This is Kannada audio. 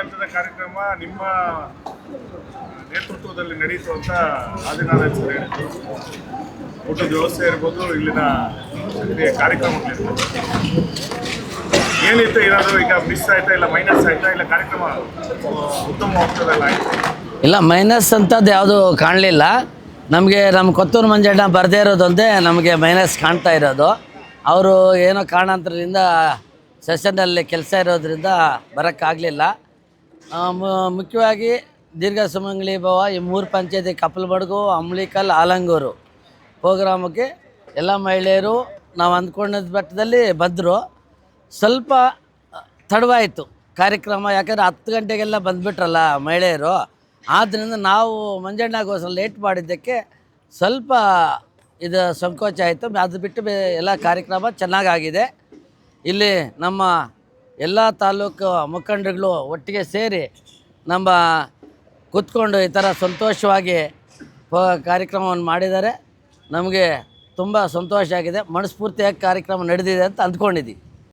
ಹಂತದ ಕಾರ್ಯಕ್ರಮ ನಿಮ್ಮ ನೇತೃತ್ವದಲ್ಲಿ ನಡೆಯಿತು ಅಂತ ಆದಿನಾರಾಯಣ ಸರ್ ಹೇಳಿದ್ರು. ಊಟದ ವ್ಯವಸ್ಥೆ ಇರ್ಬೋದು, ಇಲ್ಲಿನ ಕಾರ್ಯಕ್ರಮಗಳಿರ್ಬೋದು ಏನಿತ್ತು ಏನಾದರೂ ಈಗ ಮಿಸ್ ಆಯ್ತಾ ಇಲ್ಲ ಮೈನಸ್ ಆಯ್ತಾ ಇಲ್ಲ, ಕಾರ್ಯಕ್ರಮ ಉತ್ತಮ ಹೋಗ್ತದಲ್ಲ ಇಲ್ಲ ಮೈನಸ್ ಅಂತದ್ದು ಯಾವುದು ಕಾಣಲಿಲ್ಲ. ನಮಗೆ ನಮ್ಮ ಕೊತ್ತೂರು ಮಂಜಣ್ಣ ಬರದೇ ಇರೋದೊಂದೇ ನಮಗೆ ಮೈನಸ್ ಕಾಣ್ತಾ ಇರೋದು. ಅವರು ಏನೋ ಕಾರಣಾಂತರದಿಂದ ಸೆಷನ್ನಲ್ಲಿ ಕೆಲಸ ಇರೋದ್ರಿಂದ ಬರೋಕ್ಕಾಗಲಿಲ್ಲ. ಮುಖ್ಯವಾಗಿ ದೀರ್ಘ ಸುಮಂಗಲಿ ಭವ ಈ ಮೂರು ಪಂಚಾಯತಿ ಕಪ್ಪಲಬಡ್ಗು ಅಂಬ್ಲಿಕಲ್, ಆಲಂಗೂರು. ಪ್ರೋಗ್ರಾಮಕ್ಕೆ ಎಲ್ಲ ಮಹಿಳೆಯರು ನಾವು ಅಂದ್ಕೊಂಡಿದ್ದ ಬೆಟ್ಟದಲ್ಲಿ ಬಂದರು. ಸ್ವಲ್ಪ ತಡವಾಯಿತು ಕಾರ್ಯಕ್ರಮ, ಯಾಕಂದರೆ ಹತ್ತು ಗಂಟೆಗೆಲ್ಲ ಬಂದುಬಿಟ್ರಲ್ಲ ಮಹಿಳೆಯರು. ಆದ್ದರಿಂದ ನಾವು ಮಂಜಣ್ಣಗೋಸ್ಕರ ಲೇಟ್ ಮಾಡಿದ್ದಕ್ಕೆ ಸ್ವಲ್ಪ ಇದು ಸಂಕೋಚ ಆಯಿತು. ಅದು ಬಿಟ್ಟು ಎಲ್ಲ ಕಾರ್ಯಕ್ರಮ ಚೆನ್ನಾಗಾಗಿದೆ. ಇಲ್ಲಿ ನಮ್ಮ ಎಲ್ಲ ತಾಲೂಕು ಮುಖಂಡರುಗಳು ಒಟ್ಟಿಗೆ ಸೇರಿ ನಮ್ಮ ಕೂತ್ಕೊಂಡು ಈ ಥರ ಸಂತೋಷವಾಗಿ ಕಾರ್ಯಕ್ರಮವನ್ನು ಮಾಡಿದ್ದಾರೆ. ನಮಗೆ ತುಂಬ ಸಂತೋಷ ಆಗಿದೆ. ಮನಸ್ಫೂರ್ತಿಯಾಗಿ ಕಾರ್ಯಕ್ರಮ ನಡೆದಿದೆ ಅಂತ ಅಂದ್ಕೊಂಡಿದ್ದೀವಿ.